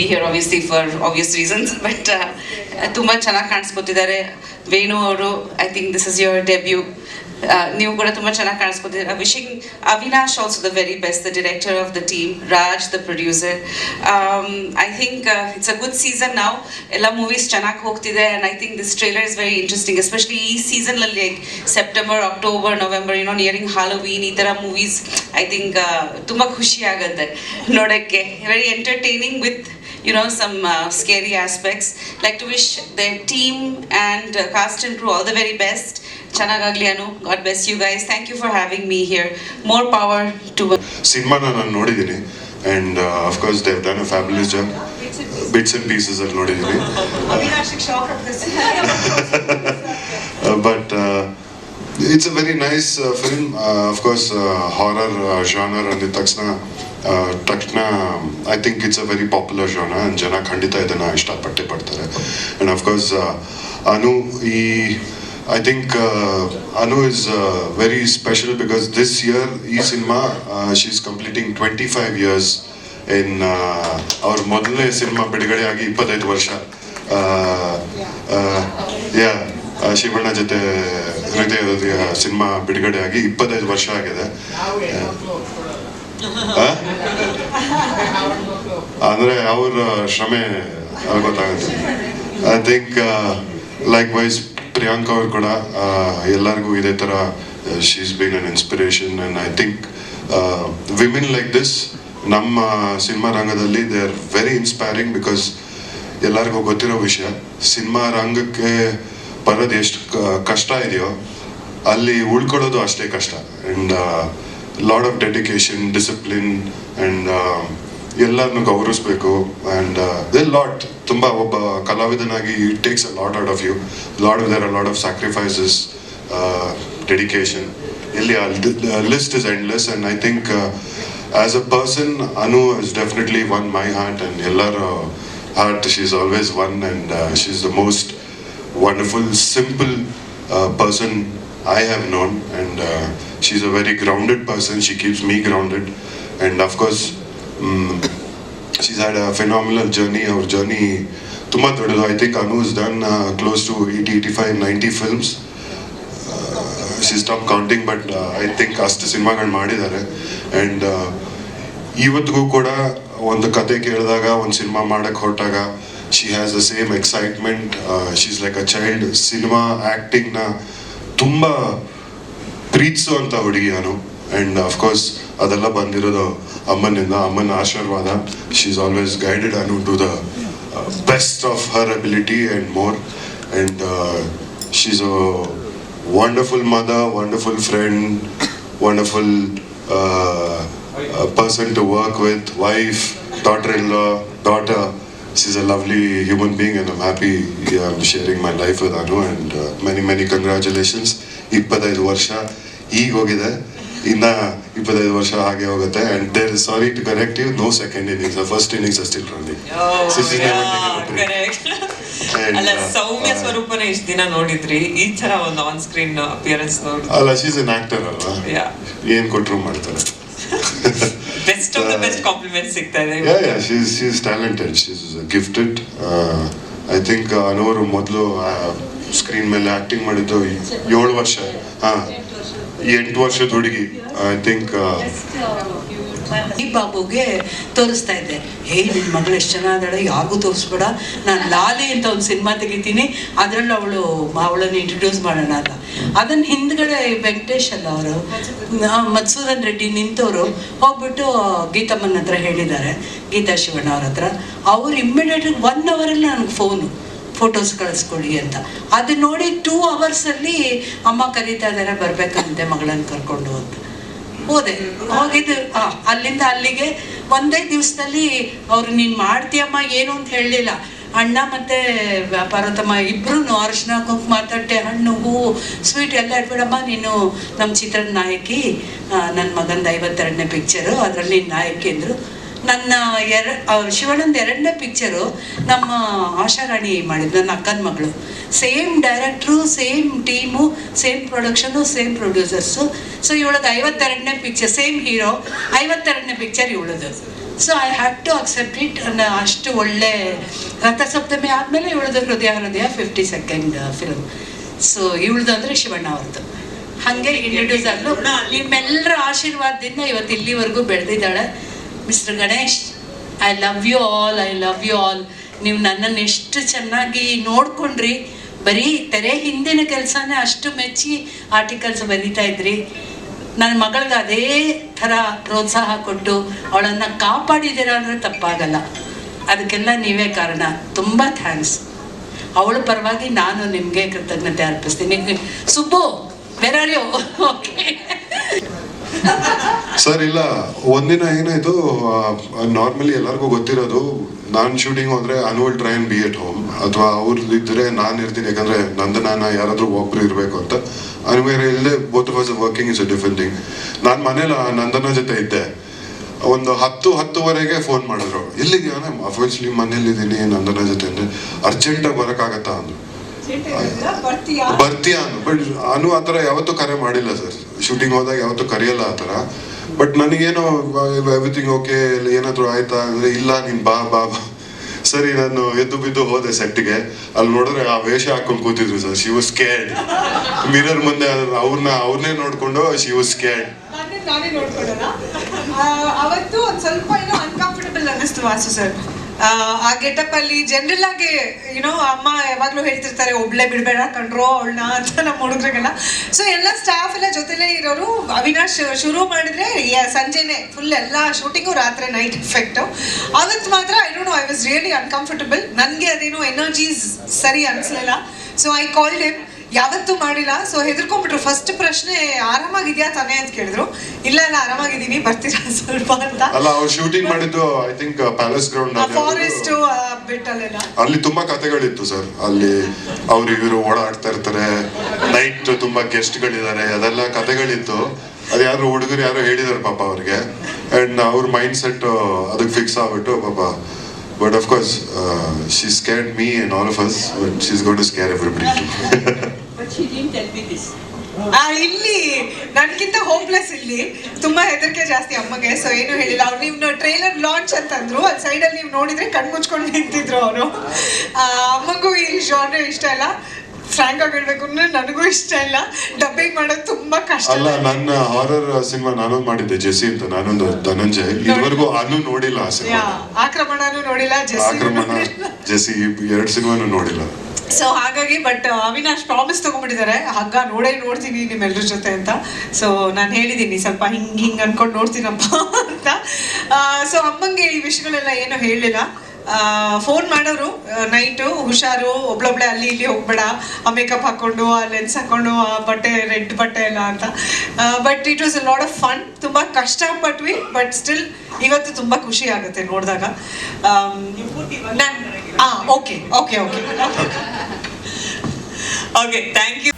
Be here obviously for obvious reasons but ತುಂಬ ಚೆನ್ನಾಗಿ ಕಾಣಿಸ್ಕೊತಿದ್ದಾರೆ. ವೇಣು ಅವರು I think this is your debut ನೀವು ಕೂಡ ತುಂಬ ಚೆನ್ನಾಗಿ ಕಾಣಿಸ್ಕೊತಿದ್ದೀರಾ. Wishing Avinash also the very best the director of the team Raj the producer I think it's a good season ನಾವು ಎಲ್ಲ ಮೂವೀಸ್ ಚೆನ್ನಾಗಿ ಹೋಗ್ತಿದೆ and I think this trailer is very interesting especially ಈ ಸೀಸನ್ನಲ್ಲಿ September October November you know nearing Halloween ಈ ಥರ movies I think ತುಂಬ ಖುಷಿ ಆಗುತ್ತೆ ನೋಡೋಕ್ಕೆ. Very entertaining with you know some uh, scary aspects like to wish their team and uh, cast and crew all the very best chanagagli anu god bless you guys thank you for having me here more power to ಸಿನಿಮಾನ ನಾನು ನೋಡಿದ್ದೀನಿ and of course Dev done a fabulous job bits and pieces ಅಲ್ಲಿ ನೋಡಿದ್ದೀನಿ but it's a very nice film of course horror genre ಅಂದಿದ ತಕ್ಷಣ uh, ತಕ್ಷಣ I think it's a very popular ಜೋನ ಜನ ಖಂಡಿತ ಇದನ್ನು ಇಷ್ಟಪಟ್ಟೆ ಪಡ್ತಾರೆ ಆ್ಯಂಡ್ ಅಫ್ಕೋರ್ಸ್ ಅನು ಈ I think Anu is very special because this year ಈ cinema she is completing twenty five years in ಅವ್ರ ಮೊದಲನೇ ಸಿನಿಮಾ ಬಿಡುಗಡೆಯಾಗಿ ಇಪ್ಪತ್ತೈದು ವರ್ಷ ಯಾ ಶಿವಣ್ಣ ಜೊತೆ ಹೃದಯ ಸಿನಿಮಾ ಬಿಡುಗಡೆಯಾಗಿ ಇಪ್ಪತ್ತೈದು ವರ್ಷ ಆಗಿದೆ? ಅಂದ್ರೆ ಅವ್ರ ಶ್ರಮೆ ಅಲ್ಲಿ ಗೊತ್ತಾಗುತ್ತೆ. I think likewise Priyank ಅವ್ರು ಕೂಡ ಎಲ್ಲರಿಗೂ ಇದೇ ಥರ she's been an inspiration and I think women like this ನಮ್ಮ ಸಿನಿಮಾ ರಂಗದಲ್ಲಿ they are very inspiring because ಎಲ್ಲರಿಗೂ ಗೊತ್ತಿರೋ ವಿಷಯ ಸಿನಿಮಾ ರಂಗಕ್ಕೆ ಬರೋದು ಎಷ್ಟು ಕಷ್ಟ ಇದೆಯೋ, ಅಲ್ಲಿ ಉಳ್ಕೊಳ್ಳೋದು ಅಷ್ಟೇ ಕಷ್ಟ. And lot of dedication discipline and ಎಲ್ಲರನ್ನು ಗೌರವಿಸ್ಬೇಕು. ಆ್ಯಂಡ್ ದೆ ಲಾಟ್ ತುಂಬ ಒಬ್ಬ ಕಲಾವಿದನಾಗಿ it takes a lot out of you lot there a lot of sacrifices dedication ಇಲ್ಲಿ list is endless and I think as a person Anu is definitely one my heart and ಎಲ್ಲರ heart she is always one and she is the most wonderful simple person I have known, and uh, she's a very grounded person. She keeps me grounded, and of course, um, she's had a phenomenal journey. Our journey, ತುಂಬಾ ದೊಡ್ಡದು I think Anu is done close to eighty eighty five ninety films she stop counting but I think ಅಷ್ಟು ಸಿನಿಮಾಗಳು ಮಾಡಿದ್ದಾರೆ. And ಇವತ್ತಿಗೂ ಕೂಡ ಒಂದು ಕತೆ ಕೇಳಿದಾಗ ಒಂದು ಸಿನಿಮಾ ಮಾಡಕ್ಕೆ ಹೊರಟಾಗ she has the same excitement she's like a child cinema ಆ್ಯಕ್ಟಿಂಗ್ನ ತುಂಬ ಪ್ರೀತಿಸುವಂಥ ಹುಡುಗಿ ನಾನು ಆ್ಯಂಡ್ ಅಫ್ಕೋರ್ಸ್ ಅದೆಲ್ಲ ಬಂದಿರೋದು ಅಮ್ಮನಿಂದ. ಅಮ್ಮನ ಆಶೀರ್ವಾದ. She is always guided Anu to the best of her ability and more and she's a wonderful mother wonderful friend wonderful person to work with wife daughter in law daughter. She's a lovely human being and I'm happy yeah, I'm sharing my life with Anu and uh, many many congratulations. ಇಪ್ಪತ್ತೈದು ವರ್ಷ ಈಗ ಹೋಗಿದೆ. ಇನ್ನ ಇಪ್ಪತ್ತೈದು ವರ್ಷ ಹಾಗೆ ಹೋಗುತ್ತೆ. And there sorry to correct you know second innings first innings still running ಅಲ್ಲ ಸೌಮ್ಯ ಸ್ವರೂಪನ ಇಷ್ಟ ದಿನ ನೋಡಿದ್ರಿ. ಈ ತರ ಒಂದು ಆನ್ ಸ್ಕ್ರೀನ್ ಅಪಿಯರೆನ್ಸ್ ನೋಡಿ ಅಲ್ಲ ಶೀಸ್ ಎನ್ ಆಕ್ಟರ್ ಅಲ್ವಾ? ಏನ್ ಕೊಟ್ರು ಮಾಡ್ತಾರೆ ಬೆಸ್ಟ್ ಆಫ್ ದ ಕಾಂಪ್ಲಿಮೆಂಟ್ ಸಿಗ್ತಾ ಇದೆ Yeah, yeah, she's she's talented. She's gifted. Uh, I think ಅನವರು ಮೊದಲು ಸ್ಕ್ರೀನ್ ಮೇಲೆ ಆಕ್ಟಿಂಗ್ ಮಾಡಿದ್ದು ಏಳು ವರ್ಷ ಹಾ ಎಂಟು ವರ್ಷದ ಹುಡುಗಿ ಐ ಥಿಂಕ್ ಈ ಬಾಬುಗೆ ತೋರಿಸ್ತಾ ಇದ್ದೆ. ಹೇ ನಿನ್ ಮಗಳು ಎಷ್ಟು ಚೆನ್ನಾಗಿದ್ದಾಳೆ ಯಾರಿಗೂ ತೋರಿಸ್ಬೇಡ. ನಾನು ಲಾಲಿ ಅಂತ ಒಂದು ಸಿನಿಮಾ ತೆಗಿತೀನಿ. ಅದರಲ್ಲಿ ಅವಳು ಅವಳನ್ನು ಇಂಟ್ರೊಡ್ಯೂಸ್ ಮಾಡೋಣ ಅಂತ. ಅದನ್ನ ಹಿಂದ್ಗಡೆ ವೆಂಕಟೇಶ್ ಅಲ್ಲ ಅವರು ಮಧುಸೂದನ್ ರೆಡ್ಡಿ ನಿಂತವರು ಹೋಗ್ಬಿಟ್ಟು ಗೀತಮ್ಮನ ಹತ್ರ ಹೇಳಿದ್ದಾರೆ ಗೀತಾ ಶಿವಣ್ಣ ಅವ್ರ ಹತ್ರ. ಅವ್ರು ಇಮ್ಮಿಡಿಯೇಟ್ ಒನ್ ಅವರಲ್ಲಿ ನನಗೆ ಫೋನು ಫೋಟೋಸ್ ಕಳಿಸ್ಕೊಳ್ಳಿ ಅಂತ. ಅದು ನೋಡಿ ಟೂ ಅವರ್ಸಲ್ಲಿ ಅಮ್ಮ ಕರೀತಾ ಇದ್ದಾರೆ ಬರ್ಬೇಕಂತೆ ಮಗಳನ್ನ ಕರ್ಕೊಂಡು ಅಂತ. ಹೋದೆ. ಹೋಗಿದ್ದು ಅಲ್ಲಿಂದ ಅಲ್ಲಿಗೆ ಒಂದೇ ದಿವಸದಲ್ಲಿ ಅವ್ರು, ನೀನು ಮಾಡ್ತೀಯಮ್ಮ, ಏನು ಅಂತ ಹೇಳಲಿಲ್ಲ ಅಣ್ಣ ಮತ್ತೆ ಪಾರ್ವತಮ್ಮ ಇಬ್ರು ಅರಿಶಿನ, ಕುಂಕುಮ, ತಟ್ಟೆ, ಹಣ್ಣು ಹೂವು ಸ್ವೀಟ್ ಎಲ್ಲ ಇಟ್ಬಿಡಮ್ಮ, ನೀನು ನಮ್ಮ ಚಿತ್ರದ ನಾಯಕಿ ನನ್ನ ಮಗಂದು ಐವತ್ತೆರಡನೇ ಪಿಕ್ಚರು ಅದರಲ್ಲಿ ನಾಯಕಿ ಅಂದರು. ನನ್ನ ಎರ ಶಿವಣ್ಣಂದು ಎರಡನೇ ಪಿಕ್ಚರು ನಮ್ಮ ಆಶಾರಾಣಿ ಮಾಡಿದ್ದು ನನ್ನ ಅಕ್ಕನ ಮಗಳು. Same director same team same production same producers so ಇವಳದ್ದು ಐವತ್ತೆರಡನೇ ಪಿಕ್ಚರ್ ಸೇಮ್ ಹೀರೋ ಐವತ್ತೆರಡನೇ picture ಇವಳದು. So I had to accept it ಅಷ್ಟು ಒಳ್ಳೆ ರಥಸಪ್ತಮಿ ಆದಮೇಲೆ ಇವಳದು Hrudaya Hrudaya fifty second film so ಇವಳದು ಅಂದರೆ ಶಿವಣ್ಣ ಅವ್ರದ್ದು ಹಾಗೆ ಇಂಟ್ರೊಡ್ಯೂಸ್ ಆಗಲು ನಿಮ್ಮೆಲ್ಲರ ಆಶೀರ್ವಾದದಿಂದ ಇವತ್ತು ಇಲ್ಲಿವರೆಗೂ ಬೆಳೆದಿದ್ದಾಳೆ. Mister Ganesh I love you all I love you all ನೀವು ನನ್ನನ್ನು ಎಷ್ಟು ಚೆನ್ನಾಗಿ ನೋಡ್ಕೊಂಡ್ರಿ, ಬರೀ ತೆರೆ ಹಿಂದಿನ ಕೆಲಸನೇ ಅಷ್ಟು ಮೆಚ್ಚಿ ಆರ್ಟಿಕಲ್ಸ್ ಬರೀತಾ ಇದ್ರಿ. ನನ್ನ ಮಗಳಿಗೆ ಅದೇ ಥರ ಪ್ರೋತ್ಸಾಹ ಕೊಟ್ಟು ಅವಳನ್ನು ಕಾಪಾಡಿದ್ದೀರ ಅಂದರೆ ತಪ್ಪಾಗಲ್ಲ. ಅದಕ್ಕೆಲ್ಲ ನೀವೇ ಕಾರಣ. ತುಂಬ ಥ್ಯಾಂಕ್ಸ್ ಅವಳ ಪರವಾಗಿ ನಾನು ನಿಮಗೆ ಕೃತಜ್ಞತೆ ಅರ್ಪಿಸ್ತೀನಿ. ಸುಬ್ಬು ಬೇರೆ ಓಕೆ ಸರ್ ಇಲ್ಲ. ಒಂದಿನ ಏನಾಯ್ತು ನಾರ್ಮಲಿ ಎಲ್ಲರಿಗೂ ಗೊತ್ತಿರೋದು ನಾನು ಶೂಟಿಂಗ್ ಹೋದ್ರೆ ಅನುವಲ್ try and be at home ಅಥವಾ ಅವ್ರದ್ದು ಇದ್ರೆ ನಾನು ಇರ್ತೀನಿ ಯಾಕಂದ್ರೆ ನಂದು ನಾನು ಒಬ್ಬರು ಒಬ್ರು ಇರಬೇಕು ಅಂತ. ಅನ್ವೇರ್ ಇಲ್ಲದೆ both was working is a different thing ನಾನು ಮನೇಲಿ ನಂದನ ಜೊತೆ ಇದ್ದೆ. ಒಂದು ಹತ್ತು ಹತ್ತುವರೆಗೆ ಫೋನ್ ಮಾಡಿದ್ರು. ಎಲ್ಲಿದ್ಯಾ ಅಫ್ಕೋರ್ಸ್ಲಿ ಮನೇಲಿ ಇದ್ದೀನಿ ನಂದನ ಜೊತೆ ಅಂದರೆ ಅರ್ಜೆಂಟಾಗಿ ಬರೋಕ್ಕಾಗತ್ತಾ? ಅಂದ್ರು. ಬರ್ತೀಯಾ? ಬಟ್ ಅನು ಆ ಥರ ಯಾವತ್ತೂ ಕರೆ ಮಾಡಿಲ್ಲ ಸರ್ ಶೂಟಿಂಗ್ ಹೋದಾಗ ಯಾವತ್ತೂ ಕರೆಯಲ್ಲ ಆ ಥರ. ಬಟ್ ನನಗೇನೋ ಎವ್ರಿಥಿಂಗ್ ಓಕೆ ಏನಾದರೂ ಆಯ್ತಾ ಅಂದ್ರೆ, ಇಲ್ಲ, ನೀನು ಬಾ ಬಾ ಬಾ. ಸರಿ, ನಾನು ಎದ್ದು ಬಿದ್ದು ಹೋದೆ ಸೆಟ್ಗೆ ಅಲ್ಲಿ ನೋಡಿದ್ರೆ ಆ ವೇಷ ಹಾಕೊಂಡು ಕೂತಿದ್ರು ಸರ್ ಶಿವ ವಾಸ್ ಮಿರರ್ ಮುಂದೆ ಅವ್ರನ್ನ ಅವ್ರನ್ನೇ ನೋಡಿಕೊಂಡು ಶಿವ ವಾಸ್ ಅವತ್ತು ಸ್ವಲ್ಪ ಏನೋ ಅನ್ಕಂಫರ್ಟಬಲ್ ಅನ್ನಿಸ್ತು ವಾಸು ಸರ್. ಆ ಗೆಟಪ್ ಅಲ್ಲಿ ಜನರಲ್ ಆಗಿ ಯುನೋ ಅಮ್ಮ ಯಾವಾಗ್ಲೂ ಹೇಳ್ತಿರ್ತಾರೆ, ಒಬ್ಳೆ ಬಿಡ್ಬೇಡ ಕಂಡ್ರೋ ಅವಳನ್ನ ಅಂತ ನಮ್ಮ ಹುಡುಗರಿಗೆಲ್ಲ. ಸೊ ಎಲ್ಲ ಸ್ಟಾಫ್ ಎಲ್ಲ ಜೊತೆಲೇ ಇರೋರು, ಅವಿನಾಶ್ ಶುರು ಮಾಡಿದ್ರೆ ಸಂಜೆನೆ ಫುಲ್ ಎಲ್ಲ ಶೂಟಿಂಗು ರಾತ್ರಿ ನೈಟ್ ಎಫೆಕ್ಟ್ ಅವತ್ತು ಮಾತ್ರ I don't know I was really uncomfortable ನನಗೆ ಅದೇನೋ ಎನರ್ಜೀಸ್ ಸರಿ ಅನಿಸ್ಲಿಲ್ಲ. ಸೊ ಐ ಕಾಲ್ಡ್ ಹಿಮ್ ಯಾವತ್ತೂ ಮಾಡಿಲ್ಲ. ಸೊ ಹೆದರ್ಕೊಂಡ್ಬಿಟ್ರು. ಫಸ್ಟ್ ಪ್ರಶ್ನೆ ಆರಾಮಾಗಿದ್ಯಾ ತಾನೇ ಅಂತ ಕೇಳಿದ್ರು. ಇಲ್ಲ ಇಲ್ಲ ಆರಾಮಾಗಿದ್ದೀನಿ ಬರ್ತೀರಾ ಸ್ವಲ್ಪ ಅಂತ. ಅಲ್ಲ ಅವ್ರು ಶೂಟಿಂಗ್ ಮಾಡಿದ್ದು I think Palace Ground forest ಬೆಟ್ಟಲ್ಲೆಲ್ಲ. ಅಲ್ಲಿ ತುಂಬಾ ಕಥೆಗಳಿತ್ತು ಸರ್ ಅಲ್ಲಿ ಅವ್ರು ಇವರು ಓಡಾಡ್ತಾ ಇರ್ತಾರೆ. ನೈಟ್ ತುಂಬಾ ಗೆಸ್ಟ್ಗಳಿದ್ದಾರೆ ಅದೆಲ್ಲ ಕಥೆಗಳಿತ್ತು. ಅದು ಯಾರು ಹುಡುಗರು ಯಾರೋ ಹೇಳಿದಾರೆ ಪಾಪ ಅವ್ರಿಗೆ. ಅಂಡ್ ಅವ್ರ ಮೈಂಡ್ ಸೆಟ್ ಅದಕ್ಕೆ ಫಿಕ್ಸ್ ಆಗ್ಬಿಟ್ಟು ಪಾಪ. But of course she scared me and all of us but she's got to scare everybody ಆ, ಇಲ್ಲಿ. ನನ್ಗಿಂತ ಹೋಪ್ಲೆಸ್ ಇಲ್ಲಿ. ತುಂಬಾ ಹೆದರಿಕೆ ಜಾಸ್ತಿ ಅಮ್ಮಗೆ. ಸೊ ಏನು ಹೇಳಿಲ್ಲ. ಅವ್ರು ನೀವು ಟ್ರೈಲರ್ ಲಾಂಚ್ ಅಂತಂದ್ರು. ಅಲ್ಲಿ ಸೈಡಲ್ಲಿ ನೀವು ನೋಡಿದ್ರೆ ಕಣ್ಣು ಮುಚ್ಕೊಂಡು ನಿಂತಿದ್ರು ಅವರು. ಅಮ್ಮಗೂ ಈ ಜಾನ್ರೆ ಇಷ್ಟ ಇಲ್ಲ. ಫ್ರಾಂಕ್ ಆಗಿ ಹೇಳ್ಬೇಕು ಅಂದ್ರೆ ನನಗೂ ಇಷ್ಟ ಇಲ್ಲ. ಡಬ್ಬಿಂಗ್ ಮಾಡೋದು ತುಂಬಾ ಕಷ್ಟ. ಅಲ್ಲ ನನ್ನ ಹಾರರ್ ಸಿನಿಮಾ ನಾನು ಮಾಡಿದ್ದೆ ಜೆಸಿ ಅಂತ. ನಾನೊಂದು ಧನಂಜಯ್. ಇದುವರೆಗೂ ಅನು ನೋಡಿಲ್ಲ ಆ ಯಾ, ಸಿನಿಮಾ ಆಕ್ರಮಣನೂ ನೋಡಿಲ್ಲ ಜೆಸ್ಸಿ ಎರಡು ಸಿನಿಮಾನು ನೋಡಿಲ್ಲ. ಸೊ ಹಾಗಾಗಿ ಬಟ್ ಅವಿನಾಶ್ ಪ್ರಾಮಿಸ್ ತಗೊಂಡ್ಬಿಟ್ಟಿದ್ದಾರೆ. ಹಗ್ಗ ನೋಡೇ ನೋಡ್ತೀನಿ ನಿಮ್ಮೆಲ್ಲರ ಜೊತೆ ಅಂತ. ಸೊ ನಾನು ಹೇಳಿದ್ದೀನಿ ಸ್ವಲ್ಪ ಹಿಂಗ್ ಹಿಂಗ್ ಅನ್ಕೊಂಡು ನೋಡ್ತೀನಪ್ಪ ಅಂತ. ಸೊ ಅಮ್ಮಂಗೆ ಈ ವಿಷಯಗಳೆಲ್ಲ ಏನು ಹೇಳಿಲ್ಲ. ಫೋನ್ ಮಾಡೋರು ನೈಟು ಹುಷಾರು ಒಬ್ಳೊಬ್ಳೆ ಅಲ್ಲಿ ಇಲ್ಲಿ ಹೋಗ್ಬೇಡ ಆ ಮೇಕಪ್ ಹಾಕ್ಕೊಂಡು ಆ ಲೆನ್ಸ್ ಹಾಕ್ಕೊಂಡು ಆ ಬಟ್ಟೆ ರೆಡ್ ಬಟ್ಟೆ ಎಲ್ಲ ಅಂತ. But it was a lot of fun ತುಂಬ ಕಷ್ಟಪಟ್ವಿ ಬಟ್ ಸ್ಟಿಲ್ ಇವತ್ತು ತುಂಬ ಖುಷಿ ಆಗುತ್ತೆ ನೋಡಿದಾಗ. ಹಾಂ okay okay okay okay thank you